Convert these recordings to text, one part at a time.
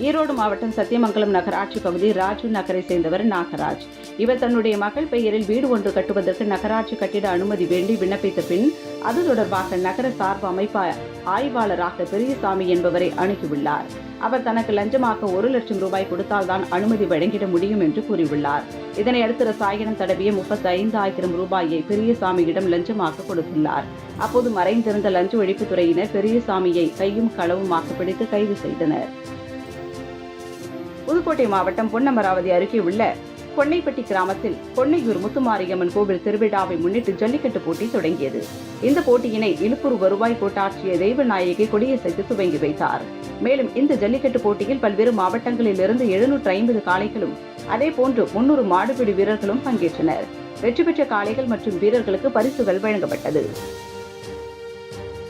ஈரோடு மாவட்டம் சத்தியமங்கலம் நகராட்சி பகுதி ராஜு நகரை சேர்ந்தவர் நாகராஜ். இவர் தன்னுடைய மகள் பெயரில் வீடு ஒன்று கட்டுவதற்கு நகராட்சி கட்டிட அனுமதி வேண்டி விண்ணப்பித்த பின் அது தொடர்பாக நகர சார்பு அமைப்பு ஆய்வாளராக பெரியசாமி என்பவரை அணுகியுள்ளார். அவர் தனக்கு லஞ்சமாக ஒரு லட்சம் ரூபாய் கொடுத்தால்தான் அனுமதி வழங்கிட முடியும் என்று கூறியுள்ளார். இதனை அடுத்து ரசாயனம் தடவிய முப்பத்தி ஐந்தாயிரம் ரூபாயை பெரியசாமியிடம் லஞ்சமாக கொடுத்துள்ளார். அப்போது மறைந்திருந்த லஞ்ச ஒழிப்புத்துறையினர் பெரியசாமியை கையும் களவுமாக பிடித்து கைது செய்தனர். புதுக்கோட்டை மாவட்டம் பொன்னமராவதி அருகே உள்ள பொன்னைப்பட்டி கிராமத்தில் பொன்னையூர் முத்துமாரியம்மன் கோவில் திருவிழாவை முன்னிட்டு ஜல்லிக்கட்டு போட்டி தொடங்கியது. இந்த போட்டியினை இழுப்பூர் வருவாய் கோட்டாட்சியர் தெய்வநாயகி கொடியசைத்து துவங்கி வைத்தார். மேலும் இந்த ஜல்லிக்கட்டு போட்டியில் பல்வேறு மாவட்டங்களில் இருந்து எழுநூற்று ஐம்பது காளைகளும் அதேபோன்று முன்னூறு மாடுபிடி வீரர்களும் பங்கேற்றனர். வெற்றி பெற்ற காளைகள் மற்றும் வீரர்களுக்கு பரிசுகள் வழங்கப்பட்டது.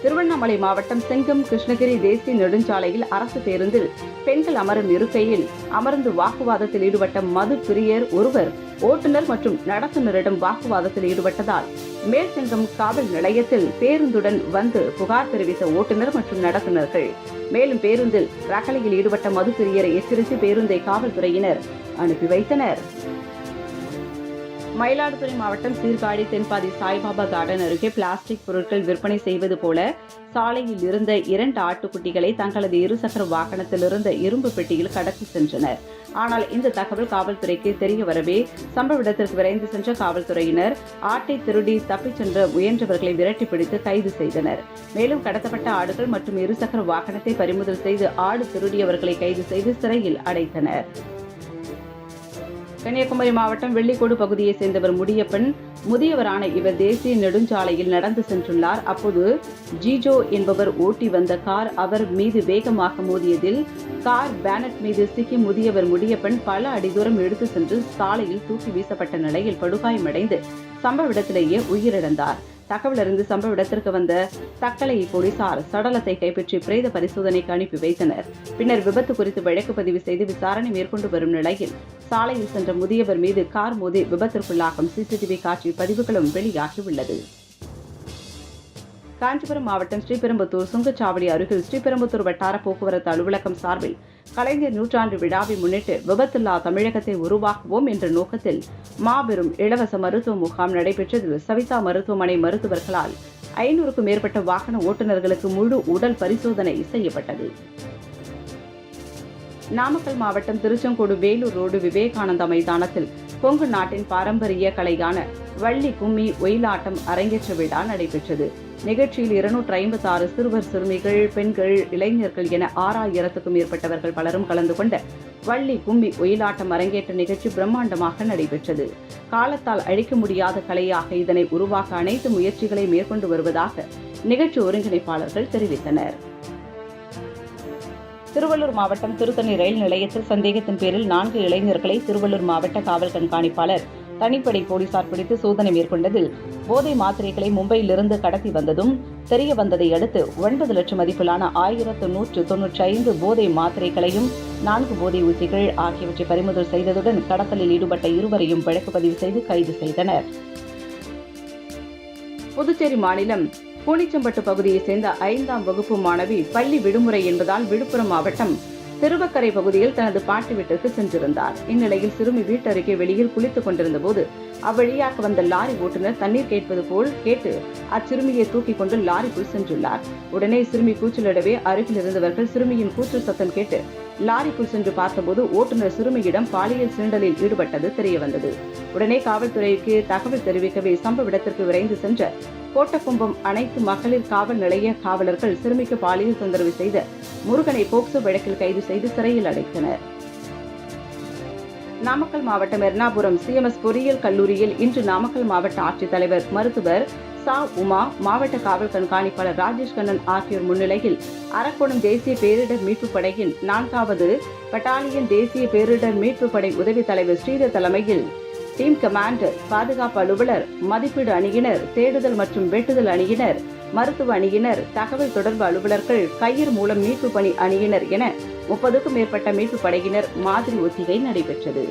திருவண்ணாமலை மாவட்டம் செங்கம் கிருஷ்ணகிரி தேசிய நெடுஞ்சாலையில் அரசு பேருந்தில் பெண்கள் அமரும் இருக்கையில் அமர்ந்து வாக்குவாதத்தில் ஈடுபட்ட மது பிரியர் ஒருவர் ஓட்டுநர் மற்றும் நடத்துனரிடம் வாக்குவாதத்தில் ஈடுபட்டதால் மேற்செங்கம் காவல் நிலையத்தில் பேருந்துடன் வந்து புகார் தெரிவித்த ஓட்டுநர் மற்றும் நடத்துனர்கள். மேலும் பேருந்தில் ரகளையில் ஈடுபட்ட மது பிரியரை எச்சரித்து பேருந்தை காவல்துறையினர் அனுப்பி வைத்தனர். மயிலாடுதுறை மாவட்டம் சீர்காழி தென்பாதி சாய்பாபா கார்டன் அருகே பிளாஸ்டிக் பொருட்கள் விற்பனை செய்வது போல சாலையில் இருந்த இரண்டு ஆட்டுக்குட்டிகளை தங்களது இருசக்கர வாகனத்திலிருந்த இரும்பு பெட்டியில் கடத்தி சென்றனர். ஆனால் இந்த தகவல் காவல்துறைக்கு தெரிய வரவே சம்பவ இடத்திற்கு விரைந்து சென்ற காவல்துறையினர் ஆட்டை திருடி தப்பிச் சென்ற முயன்றவர்களை விரட்டி பிடித்து கைது செய்தனர். மேலும் கடத்தப்பட்ட ஆடுகள் மற்றும் இருசக்கர வாகனத்தை பறிமுதல் செய்து ஆடு திருடியவர்களை கைது செய்து சிறையில் அடைத்தனர். கன்னியாகுமரி மாவட்டம் வெள்ளிக்கோடு பகுதியைச் சேர்ந்தவர் முடியப்பன் முதியவரான இவர் தேசிய நெடுஞ்சாலையில் நடந்து சென்றுள்ளார். அப்போது ஜிஜோ என்பவர் ஓட்டி வந்த கார் அவர் மீது வேகமாக மோதியதில் கார் பேனட் மீது சிக்கி முதியவர் முடியப்பன் பல அடி தூரம் எடுத்து சென்று சாலையில் தூக்கி வீசப்பட்ட நிலையில் படுகாயமடைந்து சம்பவ இடத்திலேயே உயிரிழந்தார். தகவலிருந்து சம்பவ இடத்திற்கு வந்த தக்கலை போலீசார் சடலத்தை கைப்பற்றி பிரேத பரிசோதனைக்கு அனுப்பி வைத்தனர். பின்னர் விபத்து குறித்து வழக்கு பதிவு செய்து விசாரணை மேற்கொண்டு வரும் நிலையில் சாலையில் சென்ற முதியவர் மீது கார் மோதி விபத்திற்குள்ளாகும் சிசிடிவி காட்சி பதிவுகளும் வெளியாகியுள்ளது. காஞ்சிபுரம் மாவட்டம் ஸ்ரீபெரும்புத்தூர் சுங்கச்சாவடி அருகில் ஸ்ரீபெரும்புத்தூர் வட்டார போக்குவரத்து அலுவலகம் சார்பில் கலைஞர் நூற்றாண்டு விழாவை முன்னிட்டு விபத்தில்லா தமிழகத்தை உருவாக்குவோம் என்ற நோக்கத்தில் மாபெரும் இலவச மருத்துவ முகாம் நடைபெற்றதில் சவிதா மருத்துவமனை மருத்துவர்களால் ஐநூறுக்கும் மேற்பட்ட வாகன ஓட்டுநர்களுக்கு முழு உடல் பரிசோதனை செய்யப்பட்டது. நாமக்கல் மாவட்டம் திருச்செங்கோடு வேலூர் ரோடு விவேகானந்தா மைதானத்தில் கொங்கு நாட்டின் பாரம்பரிய கலையான வள்ளி கும்மி ஒயிலாட்டம் அரங்கேற்ற விழா நடைபெற்றது. நிகழ்ச்சியில் இருநூற்று ஐம்பத்தி ஆறு சிறுவர் சிறுமிகள் பெண்கள் இளைஞர்கள் என ஆறாயிரத்துக்கும் மேற்பட்டவர்கள் பலரும் கலந்து கொண்ட வள்ளி கும்மி ஒயிலாட்டம் அரங்கேற்ற நிகழ்ச்சி பிரம்மாண்டமாக நடைபெற்றது. காலத்தால் அழிக்க முடியாத கலையாக இதனை உருவாக்க அனைத்து முயற்சிகளை மேற்கொண்டு வருவதாக நிகழ்ச்சி ஒருங்கிணைப்பாளர்கள் தெரிவித்தனர். திருவள்ளூர் மாவட்டம் திருத்தணி ரயில் நிலையத்தில் சந்தேகத்தின் பேரில் நான்கு இளைஞர்களை திருவள்ளூர் மாவட்ட காவல் கண்காணிப்பாளர் தனிப்படை போலீசார் பிடித்து சோதனை மேற்கொண்டதில் போதை மாத்திரைகளை மும்பையிலிருந்து கடத்தி வந்ததும் தெரிய வந்ததை அடுத்து ஒன்பது லட்சம் மதிப்பிலான ஆயிரத்து நூற்று தொன்னூற்றி ஐந்து போதை மாத்திரைகளையும் நான்கு போதை ஊசிகள் ஆகியவற்றை பறிமுதல் செய்ததுடன் கடத்தலில் ஈடுபட்ட இருவரையும் வழக்கு பதிவு செய்து கைது செய்தனர். புதுச்சேரி மாநிலம் கூனிச்சம்பட்டு பகுதியைச் சேர்ந்த ஐந்தாம் வகுப்பு மாணவி பள்ளி விடுமுறை என்பதால் விழுப்புரம் மாவட்டம் திருவக்கரை பகுதியில் தனது பாட்டி வீட்டிற்கு சென்றிருந்தார். இந்நிலையில் சிறுமி வீட்டருகே வெளியில் குளித்துக் கொண்டிருந்த போது அவ்வழியாக வந்த லாரி ஓட்டுநர் தண்ணீர் கேட்பது போல் கேட்டு அச்சிறுமியை தூக்கிக் கொண்டு லாரிக்குள் சென்றுள்ளார். உடனே சிறுமி கூச்சலிடவே அருகில் இருந்தவர்கள் சிறுமியின் கூச்சல் சத்தம் கேட்டு லாரிக்குள் சென்று பார்த்தபோது ஓட்டுநர் சிறுமியிடம் பாலியல் சீண்டலில் ஈடுபட்டது தெரியவந்தது. உடனே காவல்துறைக்கு தகவல் தெரிவிக்கவே சம்பவ இடத்திற்கு விரைந்து சென்ற கோட்டக்கும்பம் அனைத்து மகளிர் காவல் நிலைய காவலர்கள் சிறுமிக்கு பாலியல் தொந்தரவு செய்த முருகனை போக்சோ வழக்கில் கைது செய்து சிறையில் அடைத்தனர். நாமக்கல் மாவட்டம் எர்ணாபுரம் சிஎம்எஸ் பொறியியல் கல்லூரியில் இன்று நாமக்கல் மாவட்ட ஆட்சித்தலைவர் மருத்துவர் சா உமா மாவட்ட காவல் கண்காணிப்பாளர் ராஜேஷ் கண்ணன் ஆகியோர் முன்னிலையில் அரக்கோணம் தேசிய பேரிடர் மீட்புப் படையின் நான்காவது பட்டாலியன் தேசிய பேரிடர் மீட்புப் படை உதவி தலைவர் ஸ்ரீதர் தலைமையில் டீம் கமாண்டர் பாதுகாப்பு அலுவலர் மதிப்பீடு அணியினர் தேடுதல் மற்றும் வெட்டுதல் அணியினர் மருத்துவ அணியினர் தகவல் தொடர்பு அலுவலர்கள் கயிறு மூலம் மீட்பு பணி அணியினர் என முப்பதுக்கும் மேற்பட்ட மீட்பு படையினர் மாதிரி ஒத்திகை நடைபெற்றது.